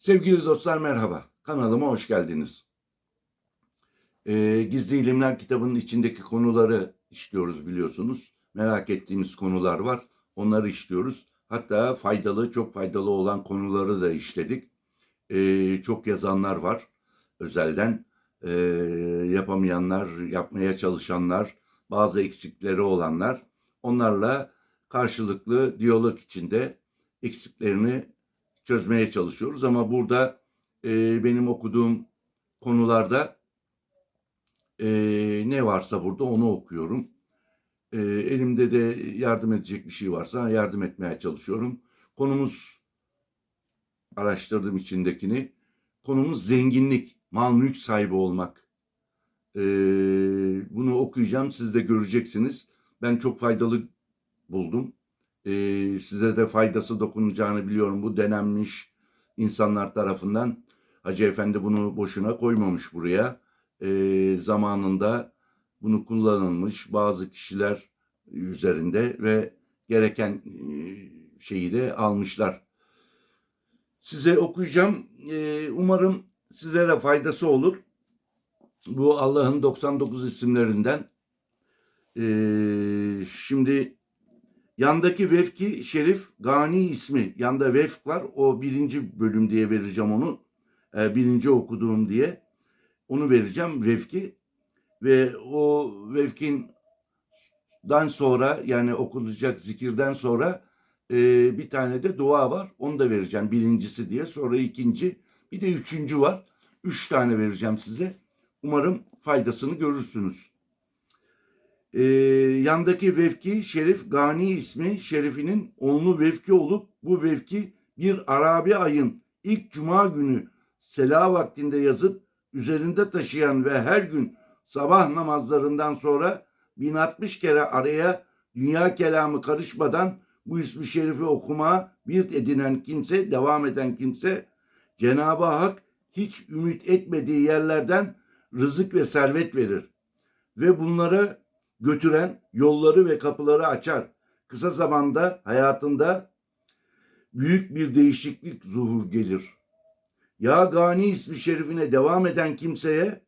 Sevgili dostlar merhaba. Kanalıma hoş geldiniz. Ee, Gizli İlimler kitabının içindeki konuları işliyoruz biliyorsunuz. Merak ettiğimiz konular var. Onları işliyoruz. Hatta faydalı, çok faydalı olan konuları da işledik. Ee, çok yazanlar var özelden. Ee, yapamayanlar, yapmaya çalışanlar, bazı eksikleri olanlar. Onlarla karşılıklı diyalog içinde eksiklerini çözmeye çalışıyoruz ama burada e, benim okuduğum konularda e, ne varsa burada onu okuyorum. E, elimde de yardım edecek bir şey varsa yardım etmeye çalışıyorum. Konumuz araştırdığım içindekini konumuz zenginlik, mal mülk sahibi olmak. E, bunu okuyacağım siz de göreceksiniz. Ben çok faydalı buldum. E, size de faydası dokunacağını biliyorum. Bu denenmiş insanlar tarafından. Hacı Efendi bunu boşuna koymamış buraya. E, zamanında bunu kullanılmış bazı kişiler üzerinde ve gereken e, şeyi de almışlar. Size okuyacağım. E, umarım sizlere faydası olur. Bu Allah'ın 99 isimlerinden. E, şimdi Yandaki vefki şerif Gani ismi. Yanda vefk var. O birinci bölüm diye vereceğim onu. Ee, birinci okuduğum diye. Onu vereceğim vefki. Ve o vefkin dan sonra yani okunacak zikirden sonra e, bir tane de dua var. Onu da vereceğim birincisi diye. Sonra ikinci. Bir de üçüncü var. Üç tane vereceğim size. Umarım faydasını görürsünüz. Ee, yandaki vefki Şerif Gani ismi şerifinin onlu vefki olup bu vefki bir Arabi ayın ilk cuma günü sela vaktinde yazıp üzerinde taşıyan ve her gün sabah namazlarından sonra 1060 kere araya dünya kelamı karışmadan bu ismi şerifi okuma bir edinen kimse, devam eden kimse Cenab-ı Hak hiç ümit etmediği yerlerden rızık ve servet verir. Ve bunlara götüren yolları ve kapıları açar. Kısa zamanda hayatında büyük bir değişiklik zuhur gelir. Ya Gani ismi şerifine devam eden kimseye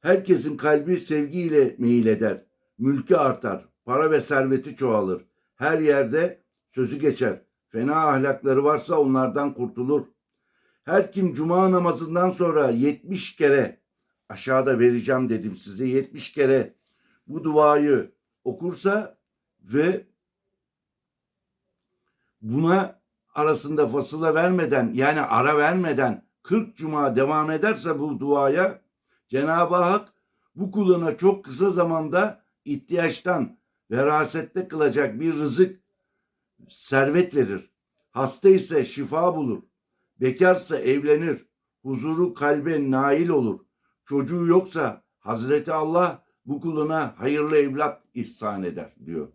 herkesin kalbi sevgiyle meyil eder. Mülkü artar, para ve serveti çoğalır. Her yerde sözü geçer. Fena ahlakları varsa onlardan kurtulur. Her kim cuma namazından sonra 70 kere aşağıda vereceğim dedim size 70 kere bu duayı okursa ve buna arasında fasıla vermeden yani ara vermeden 40 cuma devam ederse bu duaya Cenab-ı Hak bu kuluna çok kısa zamanda ihtiyaçtan verasette kılacak bir rızık servet verir. Hasta ise şifa bulur. Bekarsa evlenir. Huzuru kalbe nail olur. Çocuğu yoksa Hazreti Allah bu kuluna hayırlı evlat ihsan eder diyor.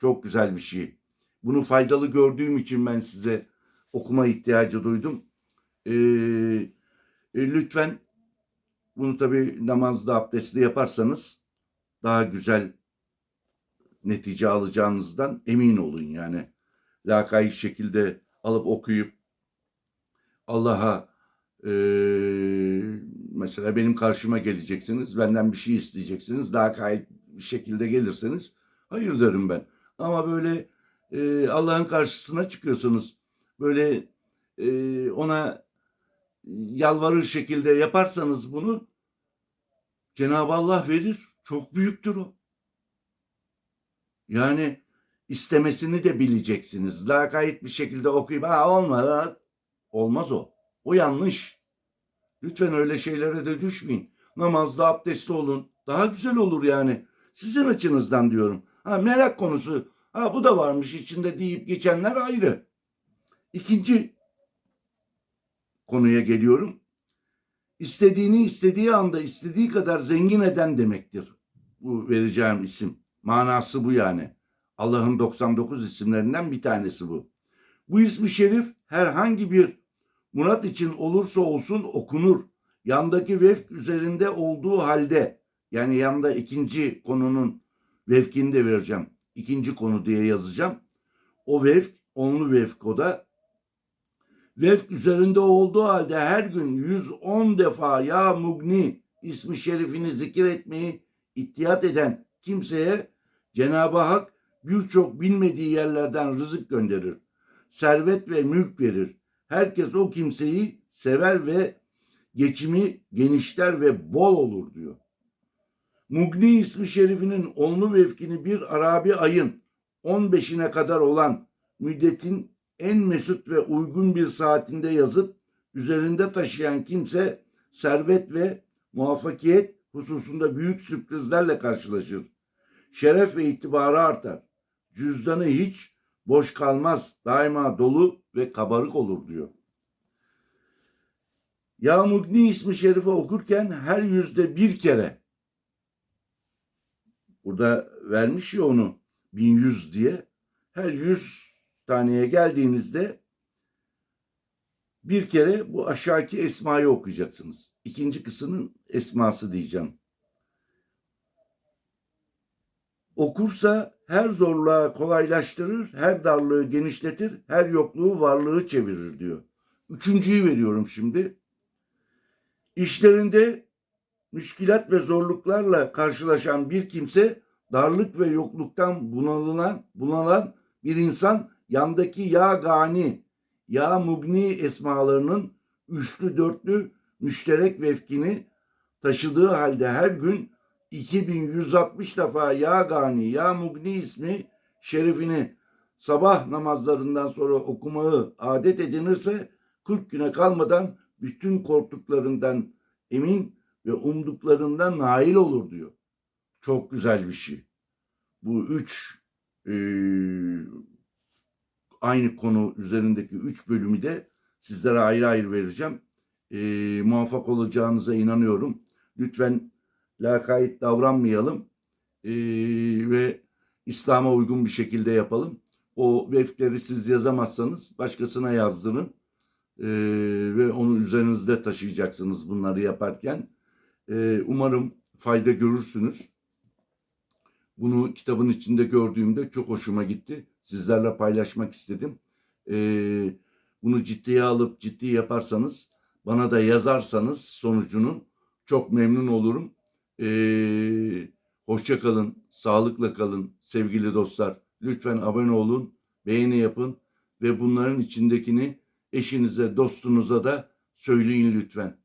Çok güzel bir şey. Bunu faydalı gördüğüm için ben size okuma ihtiyacı duydum. Ee, e, lütfen bunu tabi namazda abdestli yaparsanız daha güzel netice alacağınızdan emin olun yani. Lakayı şekilde alıp okuyup Allah'a e, mesela benim karşıma geleceksiniz, benden bir şey isteyeceksiniz, daha kayıt bir şekilde gelirseniz hayır derim ben. Ama böyle e, Allah'ın karşısına çıkıyorsunuz, böyle e, ona yalvarır şekilde yaparsanız bunu Cenab-ı Allah verir. Çok büyüktür o. Yani istemesini de bileceksiniz. Lakayt bir şekilde okuyup ha olmaz. Olmaz o. O yanlış. Lütfen öyle şeylere de düşmeyin. Namazda abdestli olun. Daha güzel olur yani. Sizin açınızdan diyorum. Ha merak konusu. Ha bu da varmış içinde deyip geçenler ayrı. İkinci konuya geliyorum. İstediğini istediği anda istediği kadar zengin eden demektir. Bu vereceğim isim. Manası bu yani. Allah'ın 99 isimlerinden bir tanesi bu. Bu ismi şerif herhangi bir Murat için olursa olsun okunur. Yandaki vefk üzerinde olduğu halde yani yanda ikinci konunun vefkini de vereceğim. İkinci konu diye yazacağım. O vefk, onlu vefk o da. Vefk üzerinde olduğu halde her gün 110 defa ya mugni ismi şerifini zikir etmeyi ihtiyat eden kimseye Cenab-ı Hak birçok bilmediği yerlerden rızık gönderir. Servet ve mülk verir. Herkes o kimseyi sever ve geçimi genişler ve bol olur diyor. Mugni ismi şerifinin onlu vefkini bir Arabi ayın 15'ine kadar olan müddetin en mesut ve uygun bir saatinde yazıp üzerinde taşıyan kimse servet ve muvaffakiyet hususunda büyük sürprizlerle karşılaşır. Şeref ve itibarı artar. Cüzdanı hiç boş kalmaz. Daima dolu ve kabarık olur diyor. Ya Mugni ismi şerifi okurken her yüzde bir kere burada vermiş ya onu 1100 diye her 100 taneye geldiğinizde bir kere bu aşağıki esmayı okuyacaksınız. İkinci kısmının esması diyeceğim. Okursa her zorluğa kolaylaştırır, her darlığı genişletir, her yokluğu varlığı çevirir diyor. Üçüncüyü veriyorum şimdi. İşlerinde müşkilat ve zorluklarla karşılaşan bir kimse darlık ve yokluktan bunalınan, bunalan bir insan yandaki ya gani, ya mugni esmalarının üçlü dörtlü müşterek vefkini taşıdığı halde her gün 2160 defa ya gani, ya mugni ismi şerifini sabah namazlarından sonra okumayı adet edinirse 40 güne kalmadan bütün korktuklarından emin ve umduklarından nail olur diyor. Çok güzel bir şey. Bu üç e, aynı konu üzerindeki üç bölümü de sizlere ayrı ayrı vereceğim. E, muvaffak olacağınıza inanıyorum. Lütfen lakayt davranmayalım e, ve İslam'a uygun bir şekilde yapalım. O vefkleri siz yazamazsanız başkasına yazdırın e, ve onu üzerinizde taşıyacaksınız bunları yaparken. E, umarım fayda görürsünüz. Bunu kitabın içinde gördüğümde çok hoşuma gitti. Sizlerle paylaşmak istedim. Ee, bunu ciddiye alıp ciddi yaparsanız, bana da yazarsanız sonucunu çok memnun olurum. Ee, hoşça kalın, sağlıkla kalın sevgili dostlar. Lütfen abone olun, beğeni yapın ve bunların içindekini eşinize, dostunuza da söyleyin lütfen.